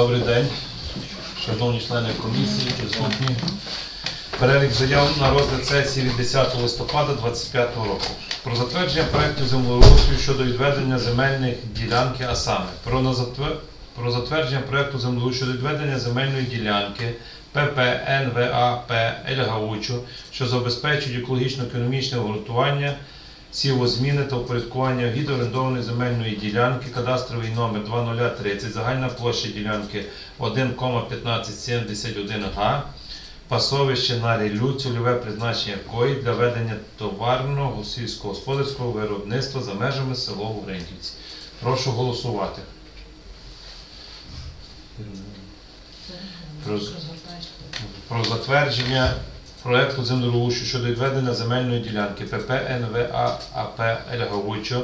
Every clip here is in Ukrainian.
Добрий день, шановні члени комісії, присутні. Перелік заяв на розгляд сесії від 10 листопада 2025 року. Про затвердження проекту землеустрою щодо відведення земельних ділянки, а саме про, затвердження проекту землеустрою щодо відведення земельної ділянки ПП НВАП Ельгаучу, що забезпечують екологічно-економічне обґрунтування сівозміни та упорядкування від орендованої земельної ділянки, кадастровий номер 2030, загальна площа ділянки 1,1571 га, пасовище на ріллю, цільове призначення якої для ведення товарного сільськогосподарського виробництва за межами село Угринківці. Прошу голосувати. Про затвердження проекту землеустрою щодо відведення земельної ділянки ПП НВАП Ельгавучо,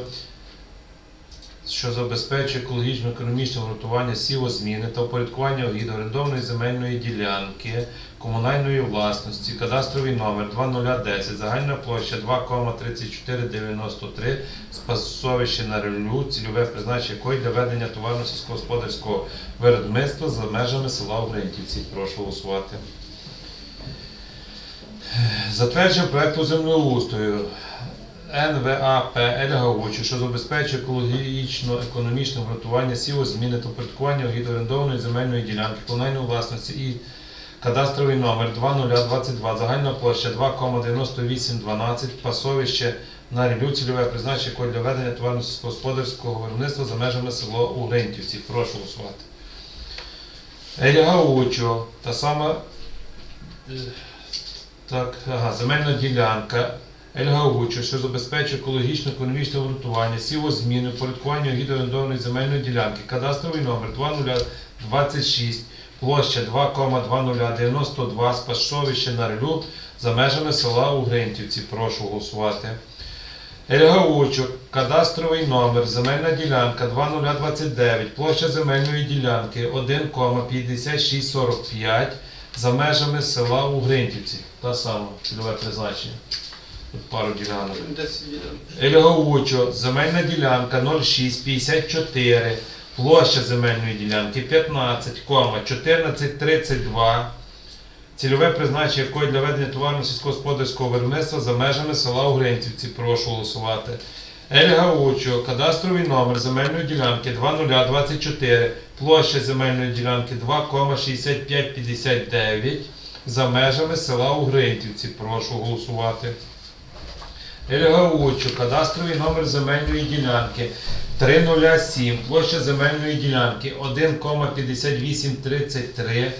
що забезпечує екологічно-економічне обґрунтування сівозміни та упорядкування від орендованої земельної ділянки комунальної власності, кадастровий номер 2010, загальна площа 2,3493, спасовище на релю, цільове призначення якої для ведення товарно-сільськогосподарського виробництва за межами села Угринківці. Прошу голосувати. Затвердження проекту землеустрою НВАП Ельгавучу, що забезпечує екологічно-економічне обґрунтування сівозміни та упорядкування від земельної ділянки комунальної власності і кадастровий номер 2022, загальна площа 2,9812, пасовище на рілю, цільове призначення якої для ведення товарно-сільськогосподарського виробництва за межами село Угринтівці. Прошу голосувати. Ельгаучо, та сама е, так, ага, земельна ділянка Ельгаучо, що забезпечує екологічно-економічне обґрунтування, сівозміни, порядкування від орендованої земельної ділянки, кадастровий номер 2026, площа 2,2092, спашовище на релю за межами села Угринтівці. Прошу голосувати. Ельгаучо, кадастровий номер, земельна ділянка 2029, площа земельної ділянки 1,5645 за межами села Угринтівці. Та сама цільове призначення. Тут пару ділянок. Ельгаучо, земельна ділянка 0654, площа земельної ділянки 15,1432, цільове призначення якої для ведення товарно сільськогосподарського виробництва за межами села Угринцівці. Прошу голосувати. Ельгаучо, кадастровий номер земельної ділянки 2024, площа земельної ділянки 2,6559 за межами села Угринтівці. Прошу голосувати. Ельгаучу, кадастровий номер земельної ділянки 307, площа земельної ділянки 1,5833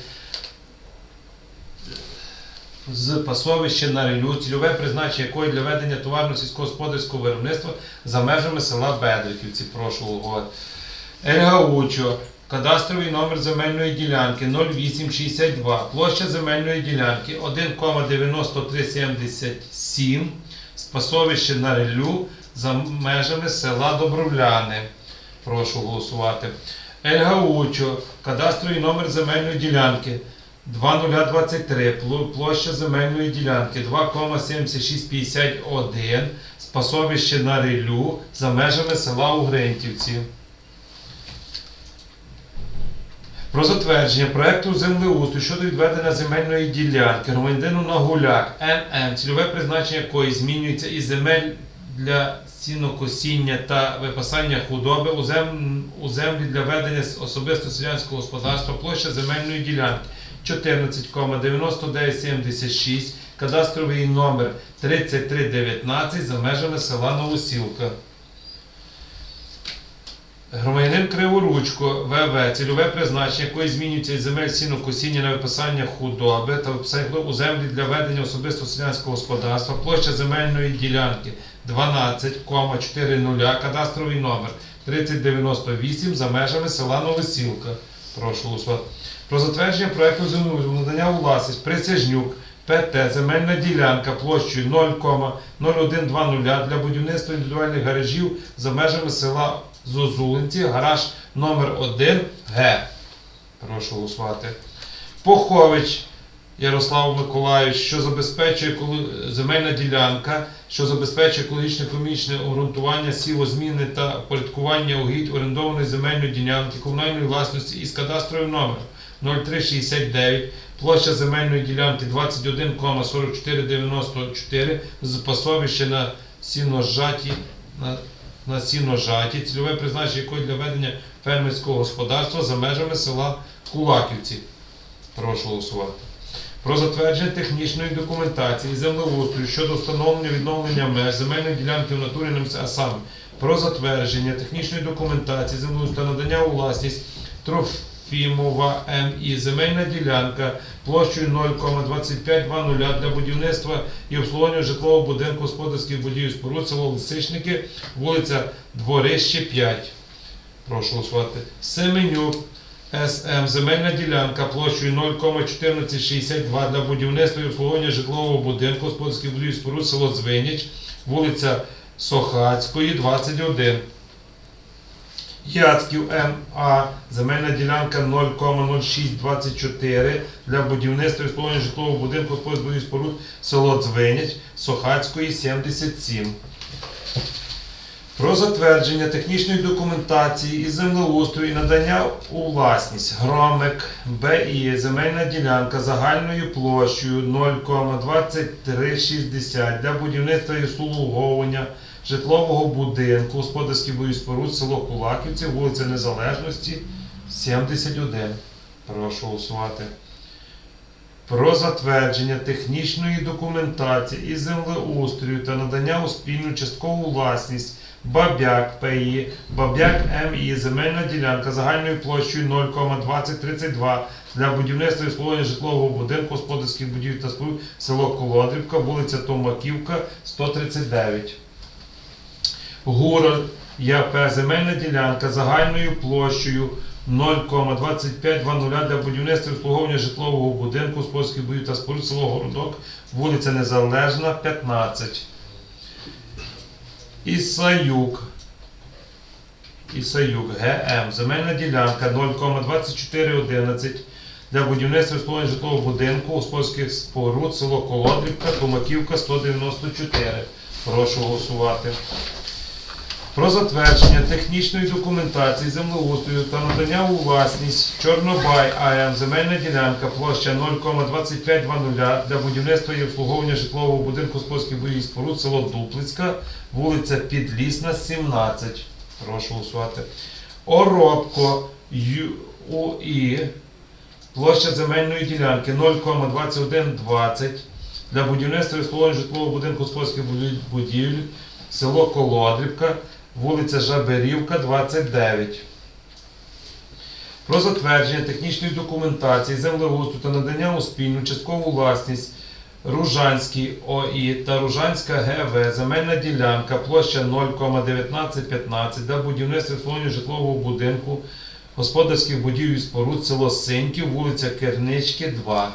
з пасовища на релю, цільове призначення якої для ведення товарно-сільськогосподарського виробництва за межами села Бедриківці. Головувати. Ельгаучо, кадастровий номер земельної ділянки 0862, площа земельної ділянки 1,9377 спасовище на релю за межами села Добровляни. Прошу голосувати. Ельгаучо, кадастровий номер земельної ділянки 2023, площа земельної ділянки 2,7651, спасовище на релю за межами села Угринтівці. Про затвердження проекту землеустрою щодо відведення земельної ділянки громадянину Нагуляк НМ, цільове призначення якої змінюється із земель для сінокосіння та випасання худоби у, землі для ведення особисто селянського господарства, площа земельної ділянки 14,9976, кадастровий номер 3319 за межами села Новосілка. Громадянин Криворучко ВВ, цільове призначення, якої змінюється із земель сінокосіння на виписання худоби та виписання у землі для ведення особисто селянського господарства, площа земельної ділянки 12,40, кадастровий номер 3098 за межами села Новосілка. Прошу голосувати. Про затвердження проекту землеустрою надання у власність Присяжнюк ПТ земельна ділянка площею 0,0120 для будівництва індивідуальних гаражів за межами села Зозулинці, гараж номер 1 Г. Прошу голосувати. Похович Ярослав Миколаївич, що забезпечує земельна ділянка, що забезпечує екологічне комічне обґрунтування, сівозміни та порядкування угідь орендованої земельної ділянки комунальної власності із кадастровим номером 0369, площа земельної ділянки 21,4494 з пасовища на сіножаті на, на сіножаті, цільове призначення якої для ведення фермерського господарства за межами села Кулаківці. Прошу голосувати. Про затвердження технічної документації землеустрою щодо встановлення відновлення меж земельної ділянки в натурі а саме про затвердження технічної документації землеустрою та надання у власність Трофімова МІ земельна ділянка площею 0,2520 для будівництва і обслуговування житлового будинку господарських будівель споруд село Лисичники, вулиця Дворище 5. Прошу голосувати. Семенюк СМ земельна ділянка площею 0,1462 для будівництва і обслуговування житлового будинку господарських будівель споруд село Звиніч, вулиця Сохацької, 21. Яцьків МА земельна ділянка 0,0624 для будівництва і обслуговування житлового будинку господарських будівель споруд село Дзвиніч, Сохацької, 77. Про затвердження технічної документації із землеустрою і надання у власність Громик БІ земельна ділянка загальною площею 0,2360 для будівництва і обслуговування житлового будинку господарських будівель споруд село Кулаківці, вулиця Незалежності, 71. Прошу голосувати. Про затвердження технічної документації із землеустрою та надання у спільну часткову власність Бабяк ПІ, Бабяк МІ, земельна ділянка загальною площею 0,2032 для будівництва і обслуговування житлового будинку, господарських будівель та споруд, село Колодрівка, вулиця Томаківка, 139. Гураль ЯП, земельна ділянка загальною площею 0,2520 для будівництва і обслуговування житлового будинку, господарських будівель та споруд, село Городок, вулиця Незалежна, 15. Ісаюк. Ісаюк ГМ. Земельна ділянка 0,2411 для будівництва і житлового будинку, господарських споруд, село Колодрівка, Томаківка, 194. Прошу голосувати. Про затвердження технічної документації землеустрою та надання у власність Чорнобай АМ земельна ділянка площа 0,2520 для будівництва і обслуговування житлового будинку господарських будівель споруд село Дуплицька, вулиця Підлісна, 17. Прошу голосувати. Оробко ЮУІ площа земельної ділянки 0,2120 для будівництва і обслуговування житлового будинку господарських будів- будівель село Колодрівка, вулиця Жаберівка, 29. Про затвердження технічної документації землеустрою та надання у спільну часткову власність Ружанській ОІ та Ружанська ГВ земельна ділянка площа 0,1915 для будівництва і житлового будинку господарських будівель і споруд село Синьків, вулиця Кернички, 2.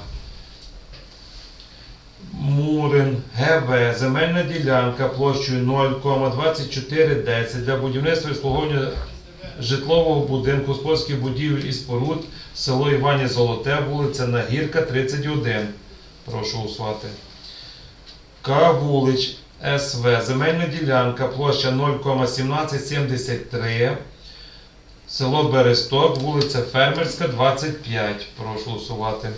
Мурин ГВ земельна ділянка площею 0,2410 для будівництва і обслуговування житлового будинку, господарських будівель і споруд, село Івані Золоте, вулиця Нагірка, 31. Прошу голосувати. Кавулич СВ. Земельна ділянка, площа 0,1773. Село Бересток, вулиця Фермерська, 25. Прошу голосувати.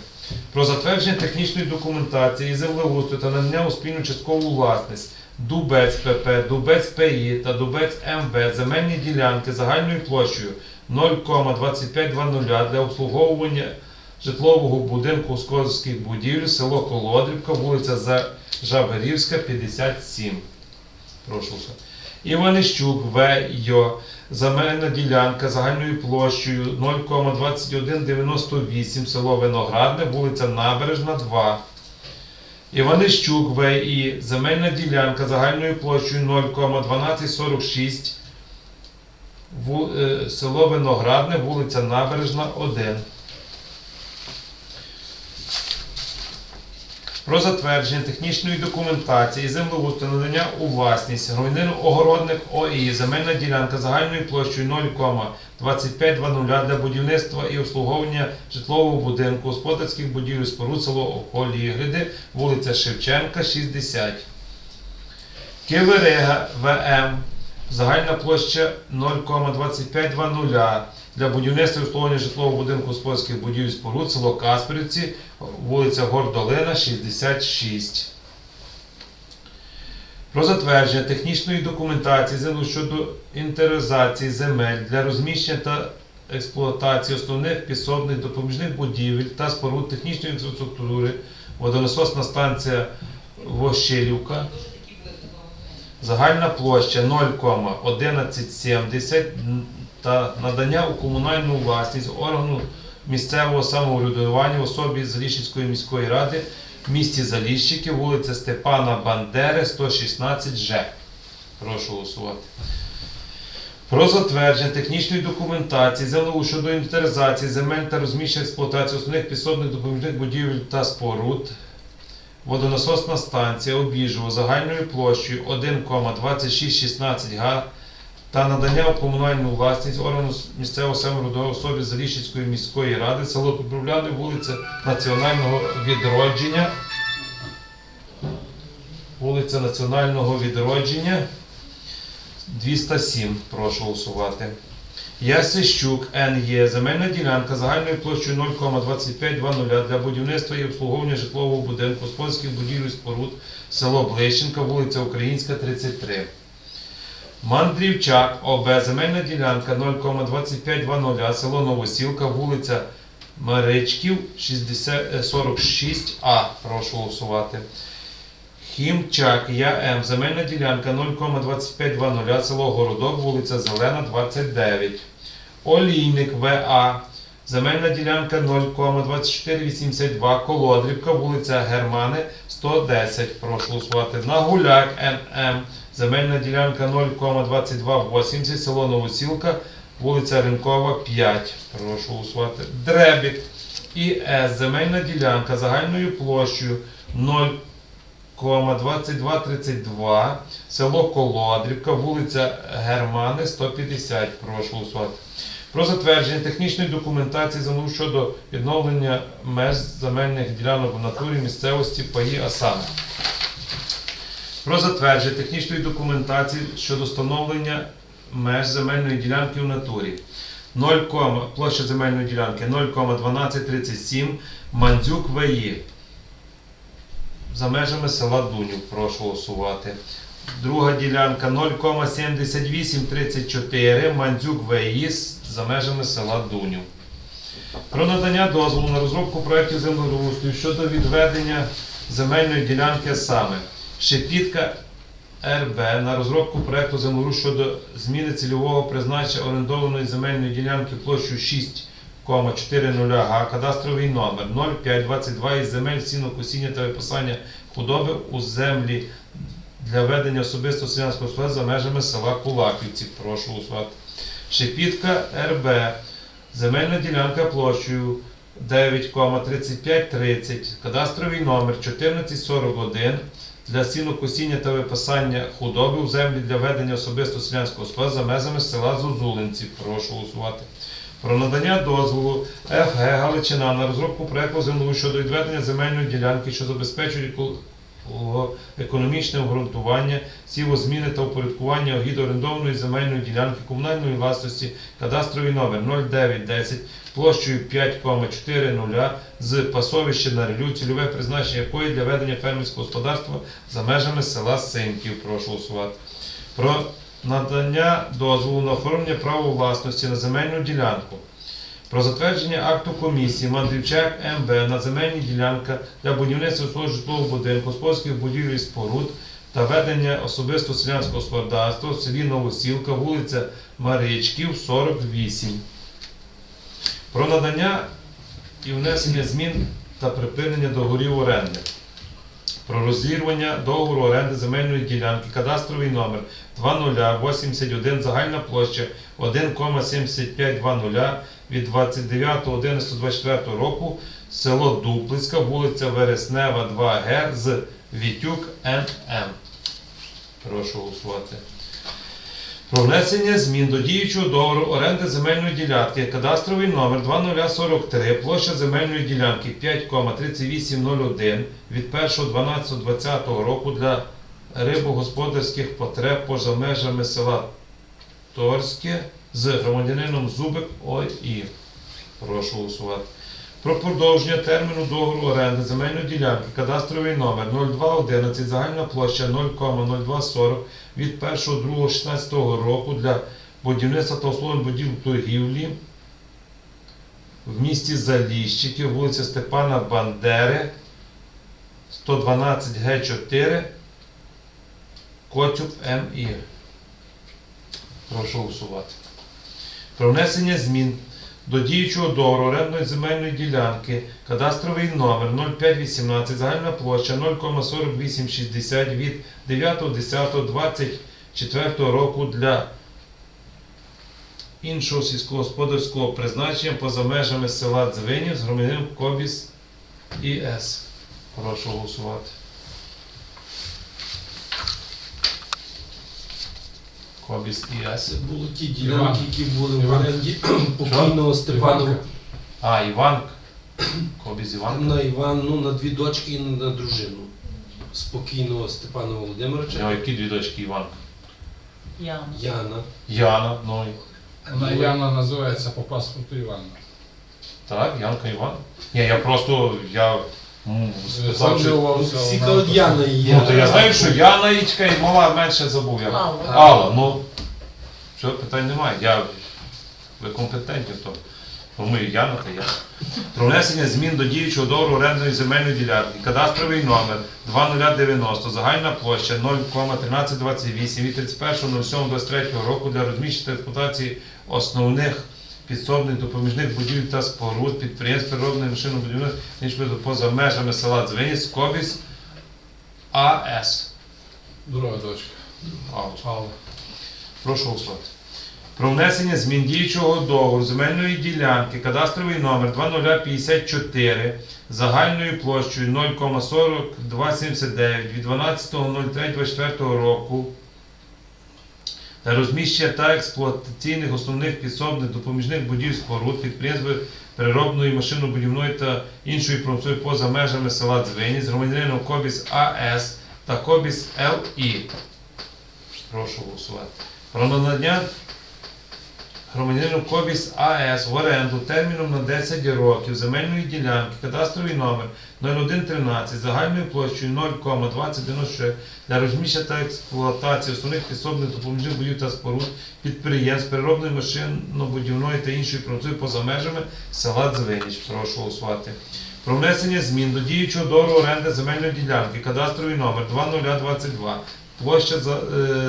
Про затвердження технічної документації і землеустрою та надання у спільну часткову власність Дубець ПП, Дубець ПІ та Дубець МВ земельні ділянки загальною площею 0,2520 для обслуговування житлового будинку господарських будівель, село Колодрівка, вулиця Жаберівська, 57. Прошу. Іванищук В. Йо. Земельна ділянка загальною площею 0,2198 село Виноградне, вулиця Набережна, 2. Іванищук В.І. Земельна ділянка загальною площею 0,1246 е, село Виноградне, вулиця Набережна, 1. Про затвердження технічної документації землеустрою надання у власність громадянину огородник ОІ земельна ділянка загальною площею 2500 для будівництва і обслуговування житлового будинку, господарських будівель, споруд село Олігриди, вулиця Шевченка, 60. Киверега ВМ, загальна площа 0,2520 для будівництва і обслуговування житлового будинку господарських будівель споруд, село Каспірівці, вулиця Гордолина, 66. Про затвердження технічної документації землю щодо інтеризації земель для розміщення та експлуатації основних підсобних допоміжних будівель та споруд технічної інфраструктури, водонасосна станція Вощилівка, загальна площа 0,1170 та надання у комунальну власність органу місцевого самоврядування особі Заліщицької міської ради в місті Заліщики, вулиця Степана Бандери, 116 Ж. Прошу голосувати. Про затвердження технічної документації ЗНУ щодо інвентаризації земель та розміщення експлуатації основних підсобних допоміжних будівель та споруд. Водонасосна станція Обіжево загальною площею 1,2616 га та надання у комунальну власність органу місцевого самоврядування особі Заліщицької міської ради, село Поправляне, вулиця Національного відродження. Вулиця Національного відродження 207. Прошу голосувати. Ясищук Н.Є. Земельна ділянка загальною площею 0,2520 для будівництва і обслуговування житлового будинку, господарських будівель споруд, село Блищенка, вулиця Українська, 33. Мандрівчак ОБ. Земельна ділянка 0,2520, село Новосілка, вулиця Маричків, 60, е, 46А. Прошу голосувати. Хімчак ЯМ. Земельна ділянка 0,2520, село Городок, вулиця Зелена, 29. Олійник ВА. Земельна ділянка 0,2482, Колодрівка, вулиця Германи, 110. Прошу голосувати. Нагуляк НМ. Земельна ділянка 0,2280, село Новосілка, вулиця Ринкова, 5. Прошу голосувати. Дребік ІС. Земельна ділянка загальною площею 0,2232, село Колодрівка, вулиця Германи, 150. Прошу голосувати. Про затвердження технічної документації замов щодо відновлення меж земельних ділянок в натурі місцевості паї, а саме. Про затвердження технічної документації щодо встановлення меж земельної ділянки в натурі. 0, площа земельної ділянки 0,1237 Мандзюк ВІ. За межами села Дунів. Прошу голосувати. Друга ділянка 0,7834 Мандзюк ВІС за межами села Дунів. Про надання дозволу на розробку проєктів землеустрою щодо відведення земельної ділянки саме Шепітка РБ на розробку проєкту землеустрою щодо зміни цільового призначення орендованої земельної ділянки площею 6,40 га, кадастровий номер 0522 із земель сінокосіння та виписання худоби у землі для ведення особистого селянського господарства за межами села Кулаківці. Прошу голосувати. Шепітка РБ. Земельна ділянка площею 9,3530, кадастровий номер 1441 для сінокосіння та випасання худоби у землі для ведення особисто селянського господарства за межами села Зозулинці. Прошу голосувати. Про надання дозволу ФГ Галичина на розробку проекту землеустрою щодо відведення земельної ділянки, що забезпечує еко- економічне обґрунтування, сівозміни та упорядкування огід орендованої земельної ділянки комунальної власності, кадастровий номер 0910 площею 5,40 з пасовища на релю, цільове призначення якої для ведення фермерського господарства за межами села Синьків. Прошу голосувати. Про надання дозволу на оформлення права власності на земельну ділянку. Про затвердження акту комісії Мандрівчак МБ на земельні ділянка для будівництва свого житлового будинку, господарських будівель і споруд та ведення особисто селянського господарства в селі Новосілка, вулиця Маричків, 48. Про надання і внесення змін та припинення договорів оренди. Про розірвання договору оренди земельної ділянки, кадастровий номер 2081, загальна площа 1,7520 від 29.11.24 року, село Дуплицька, вулиця Вереснева, 2Г з Вітюк НМ. Прошу голосувати. Про внесення змін до діючого договору оренди земельної ділянки, кадастровий номер 2043, площа земельної ділянки 5,3801 від 1.12.2020 року для рибогосподарських потреб поза межами села Торське з громадянином Зубик ОІ. Прошу голосувати. Про продовження терміну договору оренди земельної ділянки, кадастровий номер 0211, загальна площа 0,0240 від 1.2.16 року для будівництва та обслуговування будівель торгівлі в місті Заліщики, вулиця Степана Бандери, 112 Г4, Коцюб МІ. Прошу голосувати. Про внесення змін до діючого договору орендної земельної ділянки, кадастровий номер 0518, загальна площа 0,4860 від 9.10.24 року для іншого сільськогосподарського призначення поза межами села Дзвинів з громадянином Кобіс ІС. Прошу голосувати. Кобіс ІС. Це були ті ділянки, які були в оренді покійного Степана А, Іван. Кобіс Іван. на Іван, ну, на дві дочки і на дружину. Спокійного Степана У Володимировича, нього які дві дочки Іван? Яна. Яна. Яна, ну і Вона Яна називається по паспорту Івана. так, Янка Іван. Ні, я просто я Всі Яна і Ну, то я знаю, що Яна Ічка і мала менше забув. Я. Алла. Алла, ну все, питань немає. Я ви компетентні, то тому і Яна та я. Про внесення змін до діючого договору орендної земельної ділянки. Кадастровий номер 2090, загальна площа 0,1328 від 31.07.23 року для розміщення та експлуатації основних підсобних допоміжних будівель та споруд, підприємств природної машинобудівної ніж поза межами села Дзвиніс, Ковіс, АС. Друга дочка. Алла. Алла. Прошу голосувати. Про внесення змін діючого договору земельної ділянки, кадастровий номер 2054 загальною площею 0,4279 від 12.03.24 року та розміщення та експлуатаційних основних підсобних допоміжних будів споруд, підприємств переробної, машинобудівної та іншої промислової поза межами села Дзвині з громадянином Кобіс АС та Кобіс ЛІ. Прошу голосувати. Про надання громадянину Кобіс АС в оренду терміном на 10 років земельної ділянки, кадастровий номер 0113 загальною площею 0,2096 для розміщення та експлуатації основних підсобних допоміжних будів та споруд, підприємств, переробної машинно-будівної та іншої промислової поза межами села Дзвиніч. Прошу голосувати. Про внесення змін до діючого договору оренди земельної ділянки, кадастровий номер 2022 Площа е,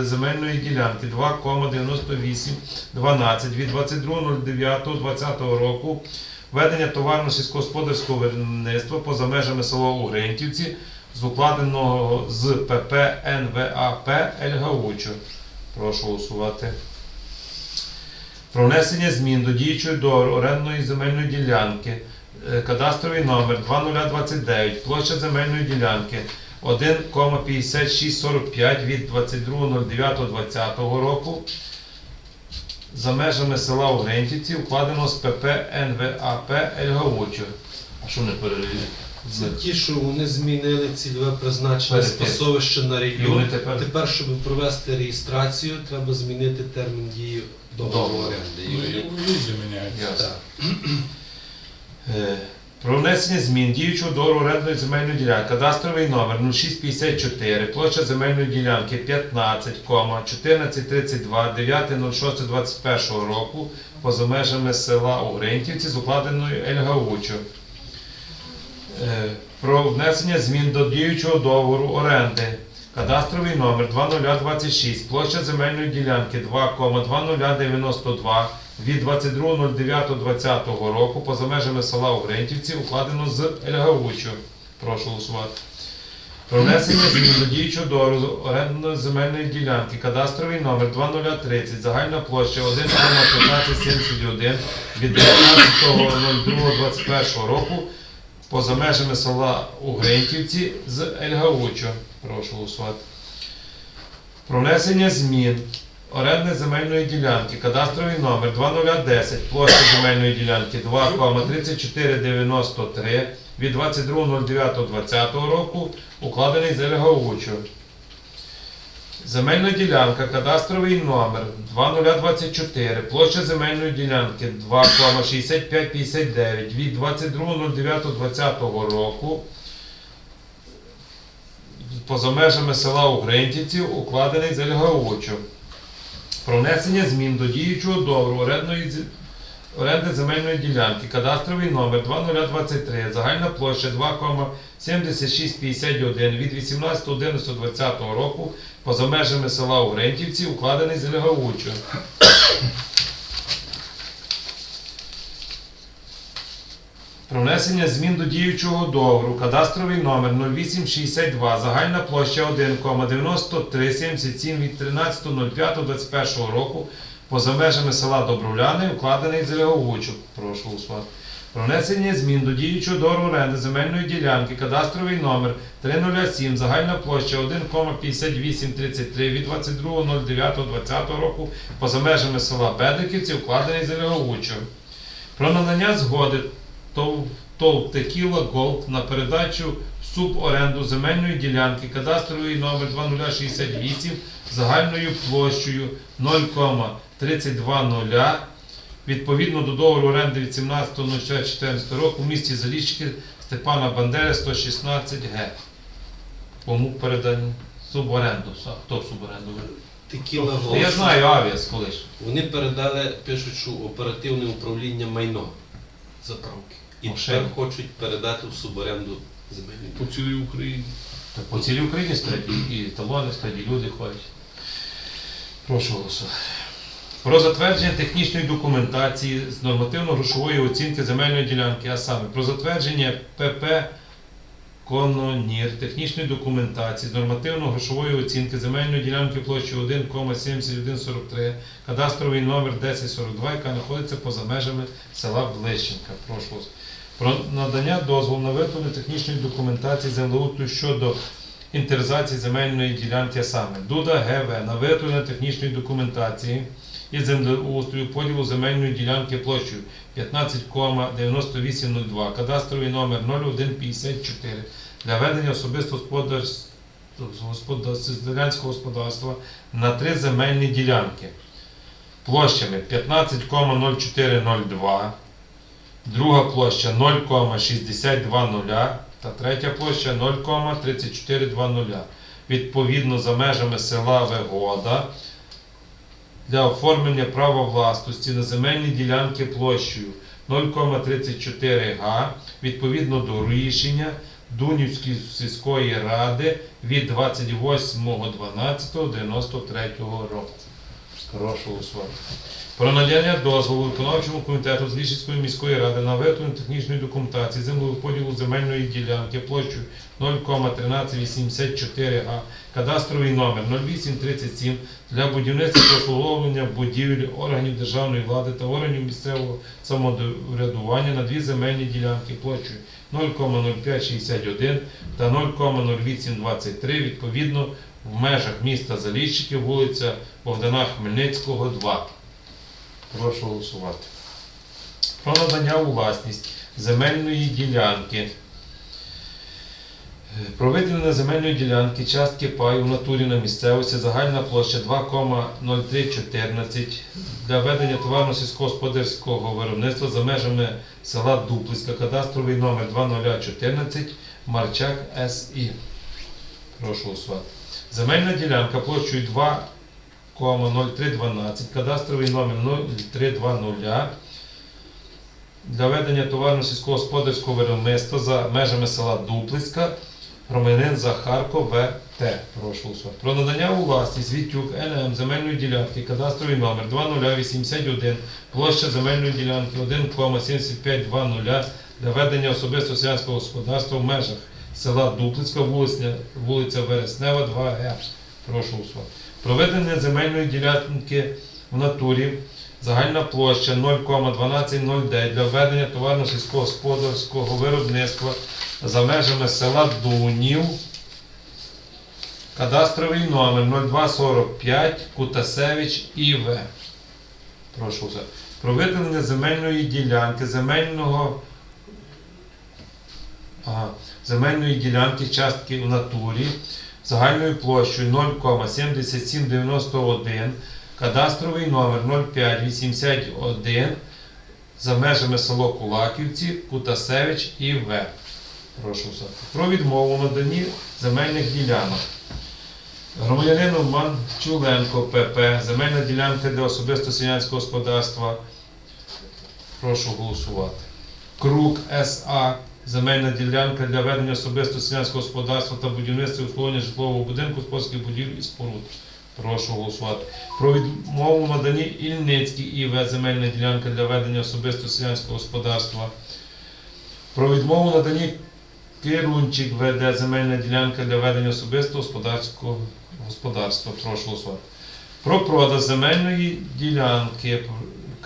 земельної ділянки 2,9812 від 22.09.2020 року. Ведення товарно-сільськогосподарського виробництва поза межами села Угринтівці з укладеного з ПП НВАП Ельгаучо. Прошу голосувати. Про внесення змін до діючої договору орендної земельної ділянки. Е, Кадастровий номер 2029, площа земельної ділянки 1,5645 від 22.09.2020 року за межами села Угринтівці укладено з ПП НВАП Ельгаучо. А що не перевірили? Це ті, що вони змінили цільове призначення з Перед тим. на І вони тепер Тепер, щоб провести реєстрацію, треба змінити термін дії договору Договору. оренди. Ну і вони- у. Ясно. Так. Е, Про внесення змін діючого договору орендної земельної ділянки, кадастровий номер 0654, площа земельної ділянки 15,1432, 9.06.21 року, поза межами села Угринтівці з укладеною Ельгаучо. Е, Про внесення змін до діючого договору оренди. Кадастровий номер 2026, площа земельної ділянки 2,2092 від 22.09.2020 року поза межами села Угринтівці укладено з Ельгаучо. Прошу голосувати. Про внесення змін до діючого договору орендної земельної ділянки. Кадастровий номер 2030, загальна площа 1,1571 від 19.02.21 року поза межами села Угринтівці з Ельгаучо. Прошу голосувати. Про внесення змін оренди земельної ділянки, кадастровий номер 2010, площа земельної ділянки 2,3493 від 22.09.2020 року, укладений з Ельгаучу. Земельна ділянка, кадастровий номер 2024, площа земельної ділянки 2,6559 від 22.09.2020 року поза межами села Угринтівців, укладений з Ельгаучу. Про внесення змін до діючого договору орендної оренди земельної ділянки, кадастровий номер 2023, загальна площа 2,7651 від 18.11.2020 року поза межами села Урентівці, укладений з Ельгаучу. Про внесення змін до діючого договору, кадастровий номер 0862, загальна площа 1,9377 від 13.05.21 року поза межами села Добровляни, укладений з Ляговучу. Прошу голосувати. Про внесення змін до діючого договору оренди земельної ділянки, кадастровий номер 307, загальна площа 1,5833 від 22.09.2020 року поза межами села Бедиківці, укладений з Ляговучу. Про надання згоди ТОВ Текіла Голд на передачу в суборенду земельної ділянки кадастровий номер 2068 загальною площею 0,320 відповідно до договору оренди від 17.04.14 року в місті Заліщики Степана Бандери 116 г. Кому передані? Суборенду. Хто суборенду? Текіла Я знаю авіас колись. Вони передали, пишуть, що оперативне управління майно заправки. І тепер хочуть передати в суборенду земельні. По цілій Україні. Так по цілій Україні стоять і талони стоять, і люди ходять. Прошу голосувати. Про затвердження технічної документації з нормативно-грошової оцінки земельної ділянки, а саме про затвердження ПП Кононір технічної документації з нормативно-грошової оцінки земельної ділянки площею 1,7143, кадастровий номер 1042, яка знаходиться поза межами села Блищенка. Прошу вас. Про надання дозволу на виготовлення технічної документації землеустрою щодо інтеризації земельної ділянки, саме Дуда ГВ на виготовлення технічної документації і землеустрою поділу земельної ділянки площею 15,9802, кадастровий номер 0154 для ведення особисто господарств- господар- господарства на три земельні ділянки площами 15,0402, друга площа 0,6200 та третя площа 0,3420. Відповідно за межами села Вегода для оформлення права власності на земельні ділянки площею 0,34 га відповідно до рішення Дунівської сільської ради від 28.12.93 року. Прошу голосувати. Про надання дозволу виконавчому комітету з Лішівської міської ради на виготовлення технічної документації землеподілу земельної ділянки площею 0,1384 га, кадастровий номер 0837 для будівництва та обслуговування будівель органів державної влади та органів місцевого самоврядування на дві земельні ділянки площею 0,0561 та 0,0823 відповідно в межах міста Заліщики, вулиця Богдана Хмельницького, 2. Прошу голосувати. Про надання у власність земельної ділянки. Про виділення земельної ділянки частки паю в натурі на місцевості загальна площа 2,0314 для ведення товарно-сільськогосподарського виробництва за межами села Дуплицька, кадастровий номер 2014 Марчак СІ. Прошу голосувати. Земельна ділянка площею 2,0312, кадастровий номер 0320 для ведення товарно-сільськогосподарського виробництва за межами села Дуплицька, громадянин Захарко ВТ. Прошу. Про надання у власність Вітюк НМ земельної ділянки, кадастровий номер 2081, площа земельної ділянки 1,7520 для ведення особисто селянського господарства в межах села Дуплицька, вулиця, вулиця Вереснева, 2Г. Прошу голосувати. Проведення земельної ділянки в натурі. Загальна площа 0,1209 для введення товарно-сільськогосподарського виробництва за межами села Дунів Кадастровий номер 0245 Кутасевич ІВ. Прошу все. Про виділення земельної ділянки, земельного ага, земельної ділянки частки в натурі загальною площею 0,7791, кадастровий номер 0581 за межами село Кулаківці, Кутасевич і В. Прошу. Про відмову наданні земельних ділянок. Громадянину Манчуленко ПП, земельна ділянка для особисто селянського господарства. Прошу голосувати. Круг СА, земельна ділянка для ведення особисто селянського господарства та будівництва і житлового будинку, способів будівлі і споруд. Прошу голосувати. Про відмову наданні Ільницькій ІВ, земельна ділянка для ведення особисто селянського господарства. Про відмову наданні Кирунчик ВД, земельна ділянка для ведення особистого господарського господарства. Прошу голосувати. Про продаж земельної ділянки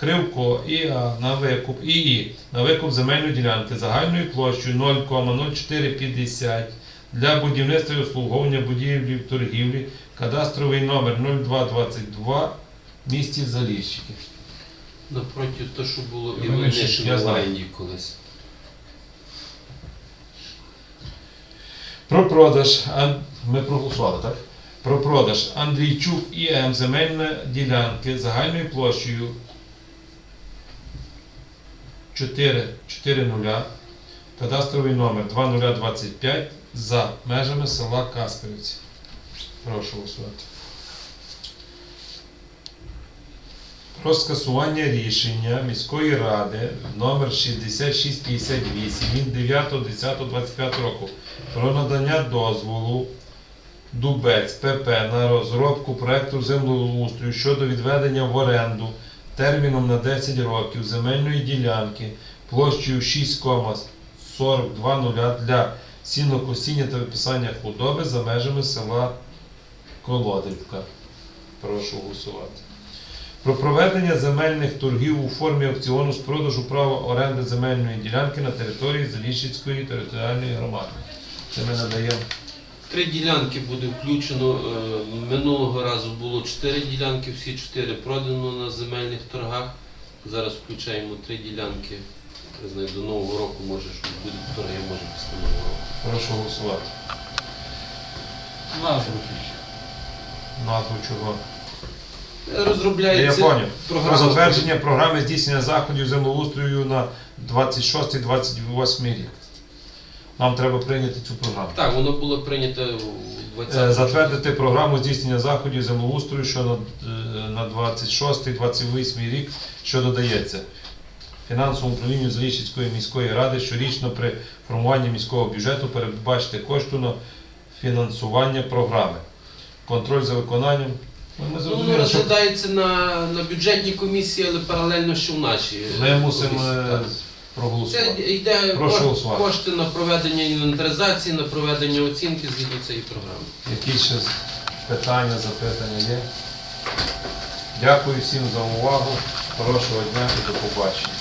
Кривко ІА на викуп ІІ на викуп земельної ділянки загальною площею 0,0450 для будівництва і обслуговування будівлі торгівлі, кадастровий номер 0222 в місті Заліщики. Напроти те, що було і вони ще знаю. Колись. Про продаж, ми проголосували, так? Про продаж Андрійчук ІМ земельної ділянки загальною площею 440, кадастровий номер 2025 за межами села Каспівці. Прошу голосувати. Про скасування рішення міської ради номер 6658 від 9.10.25 року про надання дозволу Дубець ПП на розробку проекту землеустрою щодо відведення в оренду терміном на 10 років земельної ділянки площею 6,42 для сінокосіння та виписання худоби за межами села Колодівка. Прошу голосувати. Про проведення земельних торгів у формі аукціону з продажу права оренди земельної ділянки на території Заліщицької територіальної громади. Це ми надаємо. Три ділянки буде включено. Е, Минулого разу було чотири ділянки, всі чотири продано на земельних торгах. Зараз включаємо три ділянки. Не знаю, до Нового року може буде торги, може після Нового року. Прошу голосувати. Назву тільки. Назву чого? Е, Я Розробляється поняв. Про програма. затвердження програми здійснення заходів землеустрою на 26-28 рік. Нам треба прийняти цю програму. Так, воно було прийнято у Е, 20 Затвердити програму здійснення заходів землеустрою, що на, е, на 26-28 рік, що додається. Фінансовому управлінню Заліщицької міської ради щорічно при формуванні міського бюджету передбачити кошти на фінансування програми. Контроль за виконанням. Ну, Ми Ну, воно що розглядається на, на бюджетній комісії, але паралельно ще в нашій. ми е, мусимо е. Це йде Прошу голосувати. кошти на проведення інвентаризації, на проведення оцінки згідно цієї програми. Які ще питання, запитання є? Дякую всім за увагу. Хорошого дня і до побачення.